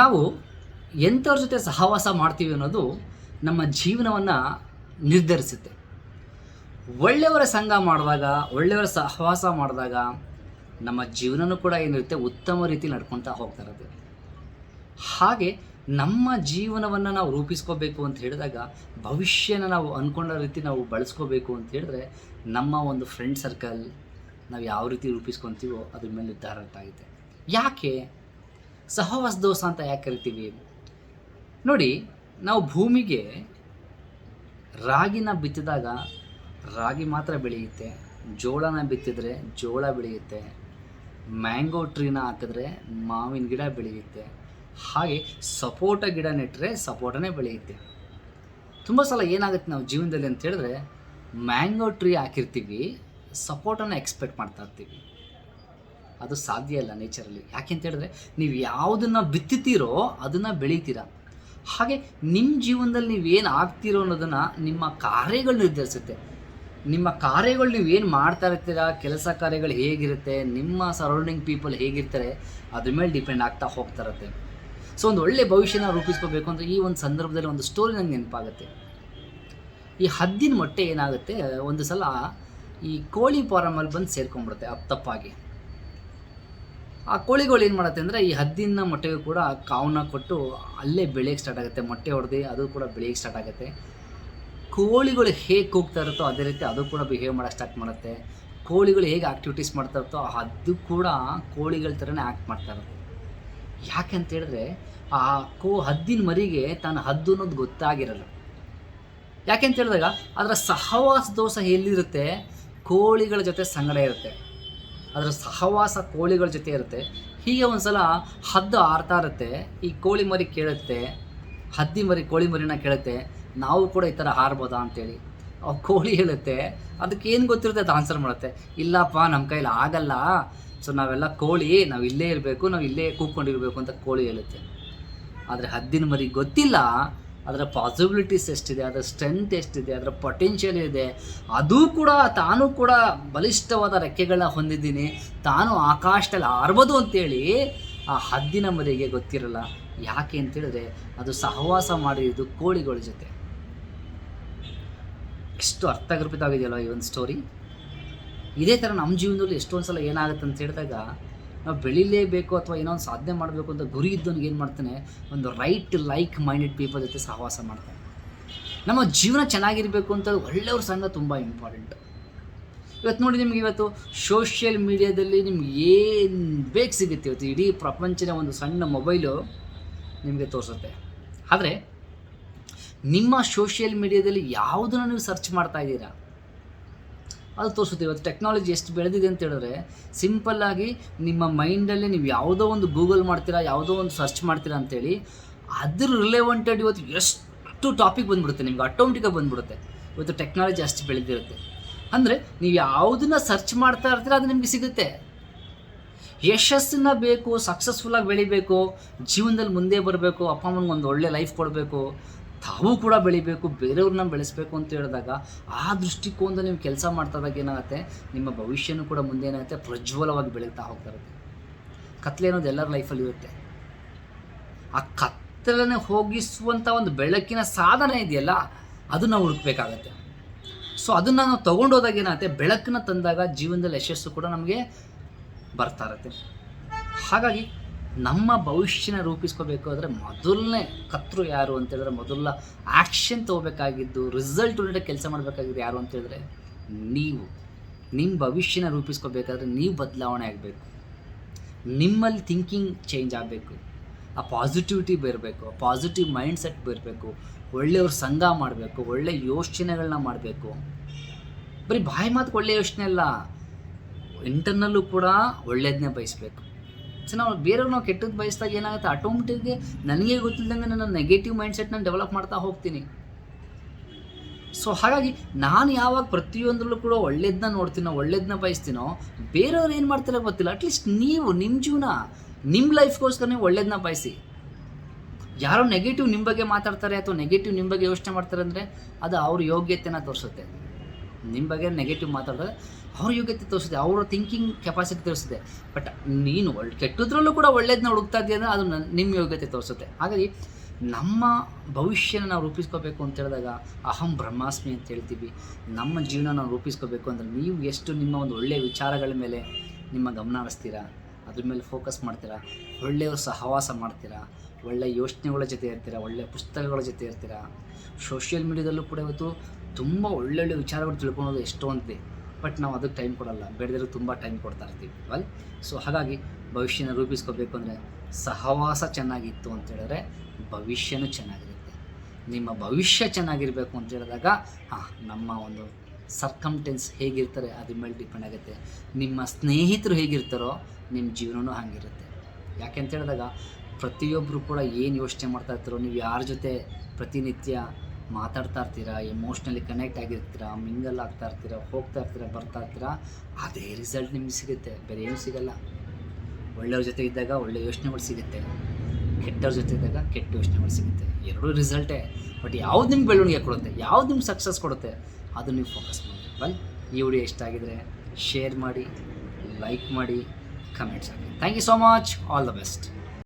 ನಾವು ಎಂಥವ್ರ ಜೊತೆ ಸಹವಾಸ ಮಾಡ್ತೀವಿ ಅನ್ನೋದು ನಮ್ಮ ಜೀವನವನ್ನು ನಿರ್ಧರಿಸುತ್ತೆ. ಒಳ್ಳೆಯವರ ಸಂಘ ಮಾಡಿದಾಗ ಒಳ್ಳೆಯವರ ಸಹವಾಸ ಮಾಡಿದಾಗ ನಮ್ಮ ಜೀವನನೂ ಕೂಡ ಏನಿರುತ್ತೆ ಉತ್ತಮ ರೀತಿ ನಡ್ಕೊತಾ ಹೋಗ್ತಾ ಇರುತ್ತೆ. ಹಾಗೆ ನಮ್ಮ ಜೀವನವನ್ನು ನಾವು ರೂಪಿಸ್ಕೋಬೇಕು ಅಂತ ಹೇಳಿದಾಗ, ಭವಿಷ್ಯನ ನಾವು ಅಂದ್ಕೊಂಡ ರೀತಿ ನಾವು ಬಳಸ್ಕೋಬೇಕು ಅಂತ ಹೇಳಿದ್ರೆ ನಮ್ಮ ಒಂದು ಫ್ರೆಂಡ್ ಸರ್ಕಲ್ ನಾವು ಯಾವ ರೀತಿ ರೂಪಿಸ್ಕೊತೀವೋ ಅದ್ರ ಮೇಲೆ ನಿರ್ಧಾರ ಆಗುತ್ತೆ ಯಾಕೆ? ಸಹವಾಸ ದೋಷ ಅಂತ ಯಾಕೆ ಕರಿತೀವಿ? ನೋಡಿ, ನಾವು ಭೂಮಿಗೆ ರಾಗಿನ ಬಿತ್ತಿದಾಗ ರಾಗಿ ಮಾತ್ರ ಬೆಳೆಯುತ್ತೆ, ಜೋಳನ ಬಿತ್ತಿದರೆ ಜೋಳ ಬೆಳೆಯುತ್ತೆ, ಮ್ಯಾಂಗೋ ಟ್ರೀನ ಹಾಕಿದ್ರೆ ಮಾವಿನ ಗಿಡ ಬೆಳೆಯುತ್ತೆ, ಹಾಗೆ ಸಪೋಟ ಗಿಡ ನೆಟ್ಟರೆ ಸಪೋಟನೇ ಬೆಳೆಯುತ್ತೆ. ತುಂಬ ಸಲ ಏನಾಗುತ್ತೆ ನಾವು ಜೀವನದಲ್ಲಿ ಅಂತ ಹೇಳಿದ್ರೆ, ಮ್ಯಾಂಗೋ ಟ್ರೀ ಹಾಕಿರ್ತೀವಿ, ಸಪೋಟನ ಎಕ್ಸ್ಪೆಕ್ಟ್ ಮಾಡ್ತಾ ಇರ್ತೀವಿ. ಅದು ಸಾಧ್ಯ ಇಲ್ಲ ನೇಚರಲ್ಲಿ ಯಾಕೆ ಅಂತ ಹೇಳಿದ್ರೆ, ನೀವು ಯಾವುದನ್ನು ಬಿತ್ತುತ್ತೀರೋ ಅದನ್ನು ಬೆಳಿತೀರ. ಹಾಗೆ ನಿಮ್ಮ ಜೀವನದಲ್ಲಿ ಏನು ಆಗ್ತೀರೋ ಅನ್ನೋದನ್ನು ನಿಮ್ಮ ಕಾರ್ಯಗಳು ನಿರ್ಧರಿಸುತ್ತೆ. ನಿಮ್ಮ ಕಾರ್ಯಗಳು ನೀವು ಏನು ಮಾಡ್ತಾ ಇರ್ತೀರಾ, ಕೆಲಸ ಕಾರ್ಯಗಳು ಹೇಗಿರುತ್ತೆ, ನಿಮ್ಮ ಸರೌಂಡಿಂಗ್ ಪೀಪಲ್ ಹೇಗಿರ್ತಾರೆ, ಅದ್ರ ಮೇಲೆ ಡಿಪೆಂಡ್ ಆಗ್ತಾ ಹೋಗ್ತಾ ಇರುತ್ತೆ. ಸೊ ಒಂದು ಒಳ್ಳೆ ಭವಿಷ್ಯನ ರೂಪಿಸ್ಕೋಬೇಕು ಅಂದರೆ ಈ ಒಂದು ಸಂದರ್ಭದಲ್ಲಿ ಒಂದು ಸ್ಟೋರಿ ನಂಗೆ ನೆನಪಾಗುತ್ತೆ. ಈ ಹದ್ದಿನ ಮೊಟ್ಟೆ ಏನಾಗುತ್ತೆ, ಒಂದು ಸಲ ಈ ಕೋಳಿ ಫಾರಮಲ್ಲಿ ಬಂದು ಸೇರ್ಕೊಂಡ್ಬಿಡುತ್ತೆ ಅಪ್ಪ ತಪ್ಪಾಗಿ ಆ ಕೋಳಿಗಳು ಏನು ಮಾಡುತ್ತೆ ಅಂದರೆ ಈ ಹದ್ದಿನ ಮೊಟ್ಟೆಗೂ ಕೂಡ ಕಾವನ್ನ ಕೊಟ್ಟು ಅಲ್ಲೇ ಬೆಳೆಯಕ್ಕೆ ಸ್ಟಾರ್ಟ್ ಆಗುತ್ತೆ. ಮೊಟ್ಟೆ ಹೊಡೆದು ಅದು ಕೂಡ ಬೆಳೆಯಕ್ಕೆ ಸ್ಟಾರ್ಟ್ ಆಗುತ್ತೆ. ಕೋಳಿಗಳು ಹೇಗೆ ಕೂಗ್ತಾ ಇರುತ್ತೋ ಅದೇ ರೀತಿ ಅದು ಕೂಡ ಬಿಹೇವ್ ಮಾಡೋಕ್ಕೆ ಸ್ಟಾರ್ಟ್ ಮಾಡುತ್ತೆ. ಕೋಳಿಗಳು ಹೇಗೆ ಆ್ಯಕ್ಟಿವಿಟೀಸ್ ಮಾಡ್ತಾ ಇರುತ್ತೋ ಅದು ಕೂಡ ಕೋಳಿಗಳ ಥರನೇ ಆ್ಯಕ್ಟ್ ಮಾಡ್ತಾ ಇರುತ್ತೆ. ಯಾಕೆ ಅಂತ ಹೇಳಿದ್ರೆ ಆ ಕೋ ಹದ್ದಿನ ಮರಿಗೆ ತಾನು ಹದ್ದು ಅನ್ನೋದು ಗೊತ್ತಾಗಿರಲ್ಲ. ಯಾಕೆ ಅಂತ ಹೇಳಿದಾಗ ಅದರ ಸಹವಾಸ ದೋಷ ಎಲ್ಲಿರುತ್ತೆ? ಕೋಳಿಗಳ ಜೊತೆ ಸಂಗಡ ಇರುತ್ತೆ. ಅದರ ಸಹವಾಸ ಕೋಳಿಗಳ ಜೊತೆ ಇರುತ್ತೆ. ಹೀಗೆ ಒಂದು ಸಲ ಹದ್ದು ಆರ್ತಾ ಇರುತ್ತೆ. ಈ ಕೋಳಿ ಮರಿ ಕೇಳುತ್ತೆ. ಹದ್ದಿ ಮರಿ, ಕೋಳಿ ಮರಿನ ಕೇಳುತ್ತೆ. ನಾವು ಕೂಡ ಈ ಥರ ಹಾರ್ಬೋದಾ ಅಂತೇಳಿ. ಆ ಕೋಳಿ ಹೇಳುತ್ತೆ. ಅದಕ್ಕೆ ಏನು ಗೊತ್ತಿರುತ್ತೆ ಅದು ಆನ್ಸರ್ ಮಾಡುತ್ತೆ. ಇಲ್ಲಪ್ಪ ನಮ್ಮ ಕೈಲಿ ಆಗಲ್ಲ. ಸೊ ನಾವೆಲ್ಲ ಕೋಳಿ, ನಾವು ಇಲ್ಲೇ ಇರಬೇಕು, ನಾವು ಇಲ್ಲೇ ಕೂತ್ಕೊಂಡಿರಬೇಕು ಅಂತ ಕೋಳಿ ಹೇಳುತ್ತೆ. ಆದರೆ ಹದ್ದಿನ ಮರಿ ಗೊತ್ತಿಲ್ಲ. ಅದರ ಪಾಸಿಬಿಲಿಟೀಸ್ ಎಷ್ಟಿದೆ, ಅದರ ಸ್ಟ್ರೆಂತ್ ಎಷ್ಟಿದೆ, ಅದರ ಪೊಟೆನ್ಷಿಯಲ್ ಇದೆ, ಅದು ಕೂಡ ತಾನು ಕೂಡ ಬಲಿಷ್ಠವಾದ ರೆಕ್ಕೆಗಳನ್ನ ಹೊಂದಿದ್ದೀನಿ. ತಾನು ಆಕಾಶದಲ್ಲಿ ಹಾರ್ಬೋದು ಅಂತೇಳಿ ಆ ಹದ್ದಿನ ಮರಿಗೆ ಗೊತ್ತಿರಲ್ಲ. ಯಾಕೆ ಅಂತೇಳಿದ್ರೆ ಅದು ಸಹವಾಸ ಮಾಡಿದ್ದು ಕೋಳಿಗಳ ಜೊತೆ. ಎಷ್ಟು ಅರ್ಥಗರ್ಭಿತವಾಗಿದೆಯಲ್ಲ ಈ ಒಂದು ಸ್ಟೋರಿ ಇದೇ ಥರ ನಮ್ಮ ಜೀವನದಲ್ಲಿ ಎಷ್ಟೊಂದು ಸಲ ಏನಾಗುತ್ತೆ ಅಂತ ಹೇಳಿದಾಗ ನಾವು ಬೆಳಿಲೇಬೇಕು ಅಥವಾ ಏನೋ ಒಂದು ಸಾಧನೆ ಮಾಡಬೇಕು ಅಂತ ಗುರಿ ಇದ್ದವನಿಗೆ ಏನು ಮಾಡ್ತಾನೆ? ಒಂದು ರೈಟ್ ಲೈಕ್ ಮೈಂಡೆಡ್ ಪೀಪಲ್ ಜೊತೆ ಸಹವಾಸ ಮಾಡ್ತಾನೆ. ನಮ್ಮ ಜೀವನ ಚೆನ್ನಾಗಿರಬೇಕು ಅಂತ ಒಳ್ಳೆಯವ್ರ ಸಂಘ ತುಂಬ ಇಂಪಾರ್ಟೆಂಟ್ ಇವತ್ತು ನೋಡಿ ನಿಮ್ಗೆ ಇವತ್ತು ಸೋಷಿಯಲ್ ಮೀಡಿಯಾದಲ್ಲಿ ನಿಮ್ಗೆ ಏನು ಬೇಕು ಸಿಗುತ್ತೆ? ಇವತ್ತು ಇಡೀ ಪ್ರಪಂಚದ ಒಂದು ಸಣ್ಣ ಮೊಬೈಲು ನಿಮಗೆ ತೋರಿಸುತ್ತೆ. ಆದರೆ ನಿಮ್ಮ ಸೋಷಿಯಲ್ ಮೀಡಿಯಾದಲ್ಲಿ ಯಾವುದನ್ನು ನೀವು ಸರ್ಚ್ ಮಾಡ್ತಾ ಇದ್ದೀರಾ? ಅದು ತೋರಿಸುತ್ತೆ. ಇವತ್ತು ಟೆಕ್ನಾಲಜಿ ಎಷ್ಟು ಬೆಳೆದಿದೆ ಅಂತ ಹೇಳಿದ್ರೆ ಸಿಂಪಲ್ಲಾಗಿ ನಿಮ್ಮ ಮೈಂಡಲ್ಲಿ ನೀವು ಯಾವುದೋ ಒಂದು ಗೂಗಲ್ ಮಾಡ್ತೀರಾ, ಯಾವುದೋ ಒಂದು ಸರ್ಚ್ ಮಾಡ್ತೀರಾ ಅಂತೇಳಿ, ಅದ್ರ ರಿಲೆವೆಂಟೆಡ್ ಇವತ್ತು ಎಷ್ಟು ಟಾಪಿಕ್ ಬಂದ್ಬಿಡುತ್ತೆ, ನಿಮ್ಗೆ ಆಟೋಮೆಟಿಕಾಗಿ ಬಂದ್ಬಿಡುತ್ತೆ. ಇವತ್ತು ಟೆಕ್ನಾಲಜಿ ಅಷ್ಟು ಬೆಳೆದಿರುತ್ತೆ. ಅಂದರೆ ನೀವು ಯಾವುದನ್ನ ಸರ್ಚ್ ಮಾಡ್ತಾ ಇರ್ತೀರ, ಅದು ನಿಮಗೆ ಸಿಗುತ್ತೆ. ಯಶಸ್ಸನ್ನ ಬೇಕು ಸಕ್ಸಸ್ಫುಲ್ಲಾಗಿ ಬೆಳಿಬೇಕು, ಜೀವನದಲ್ಲಿ ಮುಂದೆ ಬರಬೇಕು, ಅಪ್ಪ ಅಮ್ಮನಿಗೆ ಒಂದು ಒಳ್ಳೆ ಲೈಫ್ ಕೊಡಬೇಕು ತಾವು ಕೂಡ ಬೆಳಿಬೇಕು, ಬೇರೆಯವ್ರನ್ನ ಬೆಳೆಸಬೇಕು ಅಂತ ಹೇಳಿದಾಗ ಆ ದೃಷ್ಟಿಕೋನದಲ್ಲಿ ನೀವು ಕೆಲಸ ಮಾಡ್ತಾದಾಗ ಏನಾಗುತ್ತೆ? ನಿಮ್ಮ ಭವಿಷ್ಯನೂ ಕೂಡ ಮುಂದೆ ಏನಾಗುತ್ತೆ? ಪ್ರಜ್ವಲವಾಗಿ ಬೆಳೀತಾ ಹೋಗ್ತಾ ಇರುತ್ತೆ. ಕತ್ಲೆ ಅನ್ನೋದು ಎಲ್ಲರ ಲೈಫಲ್ಲಿ ಇರುತ್ತೆ. ಆ ಕತ್ತಲನೆ ಹೋಗಿಸುವಂಥ ಒಂದು ಬೆಳಕಿನ ಸಾಧನ ಇದೆಯಲ್ಲ ಅದು ನಾವು ಹುಡುಕ್ಬೇಕಾಗತ್ತೆ. ಸೊ ಅದನ್ನು ನಾವು ತೊಗೊಂಡೋದಾಗ ಏನಾಗುತ್ತೆ? ಬೆಳಕನ್ನ ತಂದಾಗ ಜೀವನದಲ್ಲಿ ಯಶಸ್ಸು ಕೂಡ ನಮಗೆ ಬರ್ತಾ ಇರುತ್ತೆ. ಹಾಗಾಗಿ ನಮ್ಮ ಭವಿಷ್ಯನ ರೂಪಿಸ್ಕೋಬೇಕು ಅಂದರೆ ಮೊದಲನೇ ಕತ್ರು ಯಾರು ಅಂತ ಹೇಳಿದ್ರೆ ಮೊದಲ ಆ್ಯಕ್ಷನ್ ತೊಗೋಬೇಕಾಗಿದ್ದು ರಿಸಲ್ಟ್ ಓರಿಯೆಂಟೆಡ್ ಕೆಲಸ ಮಾಡಬೇಕಾಗಿದ್ದು ಯಾರು ಅಂತ ಹೇಳಿದ್ರೆ ನೀವು. ನಿಮ್ಮ ಭವಿಷ್ಯನ ರೂಪಿಸ್ಕೋಬೇಕಾದ್ರೆ ನೀವು ಬದಲಾವಣೆ ಆಗಬೇಕು. ನಿಮ್ಮಲ್ಲಿ ಥಿಂಕಿಂಗ್ ಚೇಂಜ್ ಆಗಬೇಕು. ಆ ಪಾಸಿಟಿವಿಟಿ ಬರಬೇಕು, ಆ ಪಾಸಿಟಿವ್ ಮೈಂಡ್ ಸೆಟ್ ಬರಬೇಕು. ಒಳ್ಳೆಯವ್ರ ಸಂಘ ಮಾಡಬೇಕು, ಒಳ್ಳೆ ಯೋಚನೆಗಳನ್ನ ಮಾಡಬೇಕು. ಬರೀ ಬಾಯಿ ಮಾತು ಒಳ್ಳೆ ಯೋಚನೆ ಅಲ್ಲ ಇಂಟರ್ನಲ್ಲೂ ಕೂಡ ಒಳ್ಳೆಯದನ್ನೇ ಬಯಸಬೇಕು. ಸೊ ನಾವು ಬೇರೆಯವ್ರು ನಾವು ಕೆಟ್ಟದ್ದು ಬಯಸ್ದಾಗ ಏನಾಗುತ್ತೆ? ಆಟೋಮೆಟಿಕ್ಗೆ ನನಗೆ ಗೊತ್ತಿಲ್ಲದಂಗೆ ನನ್ನ ನೆಗೆಟಿವ್ ಮೈಂಡ್ ಸೆಟ್ ನಾನು ಡೆವಲಪ್ ಮಾಡ್ತಾ ಹೋಗ್ತೀನಿ. ಸೊ ಹಾಗಾಗಿ ನಾನು ಯಾವಾಗ ಪ್ರತಿಯೊಂದರಲ್ಲೂ ಕೂಡ ಒಳ್ಳೇದನ್ನ ನೋಡ್ತೀನೋ ಒಳ್ಳೇದನ್ನ ಬಯಸ್ತೀನೋ, ಬೇರೆಯವ್ರು ಏನು ಮಾಡ್ತಾರೆ ಗೊತ್ತಿಲ್ಲ. ಅಟ್ಲೀಸ್ಟ್ ನೀವು ನಿಮ್ಮ ಜೀವನ ನಿಮ್ಮ ಲೈಫ್ಗೋಸ್ಕರ ನೀವು ಒಳ್ಳೇದನ್ನ ಬಯಸಿ. ಯಾರೋ ನೆಗೆಟಿವ್ ನಿಮ್ಮ ಬಗ್ಗೆ ಮಾತಾಡ್ತಾರೆ ಅಥವಾ ನೆಗೆಟಿವ್ ನಿಮ್ಮ ಬಗ್ಗೆ ಯೋಚನೆ ಮಾಡ್ತಾರೆ ಅಂದರೆ ಅದು ಅವ್ರ ಯೋಗ್ಯತೆನ ತೋರಿಸುತ್ತೆ. ನಿಮ್ಮ ಬಗ್ಗೆ ನೆಗೆಟಿವ್ ಮಾತಾಡಿದ್ರೆ ಅವ್ರ ಯೋಗ್ಯತೆ ತೋರಿಸಿದೆ ಅವರ ಥಿಂಕಿಂಗ್ ಕೆಪಾಸಿಟಿ ತೋರಿಸಿದೆ ಬಟ್ ನೀನು ಒಳ್ಳೆ, ಕೆಟ್ಟದ್ರಲ್ಲೂ ಕೂಡ ಒಳ್ಳೇದನ್ನ ಹುಡುಕ್ತಾ ಇದೆಯಾ ಅಂದರೆ ಅದು ನನ್ನ- ನಿಮ್ಮ ಯೋಗ್ಯತೆ ತೋರಿಸುತ್ತೆ. ಹಾಗಾಗಿ ನಮ್ಮ ಭವಿಷ್ಯನ ನಾವು ರೂಪಿಸ್ಕೋಬೇಕು ಅಂತ ಹೇಳಿದಾಗ ಅಹಂ ಬ್ರಹ್ಮಾಸ್ಮಿ ಅಂತ ಹೇಳ್ತೀವಿ. ನಮ್ಮ ಜೀವನ ನಾವು ರೂಪಿಸ್ಕೋಬೇಕು ಅಂದರೆ ನೀವು ಎಷ್ಟು ನಿಮ್ಮ ಒಂದು ಒಳ್ಳೆಯ ವಿಚಾರಗಳ ಮೇಲೆ ನಿಮ್ಮ ಗಮನ ಹರಿಸ್ತೀರಾ, ಅದ್ರ ಮೇಲೆ ಫೋಕಸ್ ಮಾಡ್ತೀರಾ ಒಳ್ಳೆಯ ಸಹವಾಸ ಮಾಡ್ತೀರಾ ಒಳ್ಳೆಯ ಯೋಚನೆಗಳ ಜೊತೆ ಇರ್ತೀರಾ ಒಳ್ಳೆಯ ಪುಸ್ತಕಗಳ ಜೊತೆ ಇರ್ತೀರಾ? ಸೋಷಿಯಲ್ ಮೀಡ್ಯಾದಲ್ಲೂ ಕೂಡ ಇವತ್ತು ತುಂಬ ಒಳ್ಳೊಳ್ಳೆ ವಿಚಾರಗಳು ತಿಳ್ಕೊಳೋದು ಎಷ್ಟೊಂದಿದೆ ಬಟ್ ನಾವು ಅದಕ್ಕೆ ಟೈಮ್ ಕೊಡಲ್ಲ. ಬೇಡದಿರೋ ತುಂಬ ಟೈಮ್ ಕೊಡ್ತಾ ಇರ್ತೀವಿ. ಸೊ ಹಾಗಾಗಿ ಭವಿಷ್ಯನ ರೂಪಿಸ್ಕೋಬೇಕು ಅಂದರೆ ಸಹವಾಸ ಚೆನ್ನಾಗಿತ್ತು ಅಂತ ಹೇಳಿದ್ರೆ ಭವಿಷ್ಯನೂ ಚೆನ್ನಾಗಿರುತ್ತೆ. ನಿಮ್ಮ ಭವಿಷ್ಯ ಚೆನ್ನಾಗಿರಬೇಕು ಅಂತ ಹೇಳಿದಾಗ, ಹಾಂ, ನಮ್ಮ ಒಂದು ಸರ್ಕಮ್ಟೆನ್ಸ್ ಹೇಗಿರ್ತಾರೆ ಅದ್ರ ಮೇಲೆ ಡಿಪೆಂಡ್ ಆಗುತ್ತೆ. ನಿಮ್ಮ ಸ್ನೇಹಿತರು ಹೇಗಿರ್ತಾರೋ ನಿಮ್ಮ ಜೀವನವೂ ಹಾಗಿರುತ್ತೆ. ಯಾಕೆ ಅಂತ ಹೇಳಿದಾಗ ಪ್ರತಿಯೊಬ್ಬರು ಕೂಡ ಏನು ಯೋಚನೆ ಮಾಡ್ತಾ ಇರ್ತಾರೋ, ನೀವು ಯಾರ ಜೊತೆ ಪ್ರತಿನಿತ್ಯ ಮಾತಾಡ್ತಾ ಇರ್ತೀರಾ ಎಮೋಷ್ನಲಿ ಕನೆಕ್ಟ್ ಆಗಿರ್ತೀರಾ ಮಿಂಗಲ್ ಆಗ್ತಾ ಇರ್ತೀರಾ, ಹೋಗ್ತಾ ಇರ್ತೀರಾ, ಬರ್ತಾ ಇರ್ತೀರಾ, ಅದೇ ರಿಸಲ್ಟ್ ನಿಮ್ಗೆ ಸಿಗುತ್ತೆ. ಬೇರೆ ಏನು ಸಿಗಲ್ಲ. ಒಳ್ಳೆಯವ್ರ ಜೊತೆ ಇದ್ದಾಗ ಒಳ್ಳೆ ಯೋಚನೆಗಳು ಸಿಗುತ್ತೆ. ಕೆಟ್ಟವ್ರ ಜೊತೆ ಇದ್ದಾಗ ಕೆಟ್ಟ ಯೋಚನೆಗಳು ಸಿಗುತ್ತೆ. ಎರಡೂ ರಿಸಲ್ಟೇ ಬಟ್ ಯಾವ್ದು ನಿಮ್ಗೆ ಬೆಳವಣಿಗೆ ಕೊಡುತ್ತೆ, ಯಾವ್ದು ನಿಮ್ಗೆ ಸಕ್ಸಸ್ ಕೊಡುತ್ತೆ ಅದು ನೀವು ಫೋಕಸ್ ಮಾಡಿ. ಬಲ್ ಈ ವಿಡಿಯೋ ಇಷ್ಟ ಆಗಿದ್ರೆ ಶೇರ್ ಮಾಡಿ ಲೈಕ್ ಮಾಡಿ comments hockey. Thank you so much all the best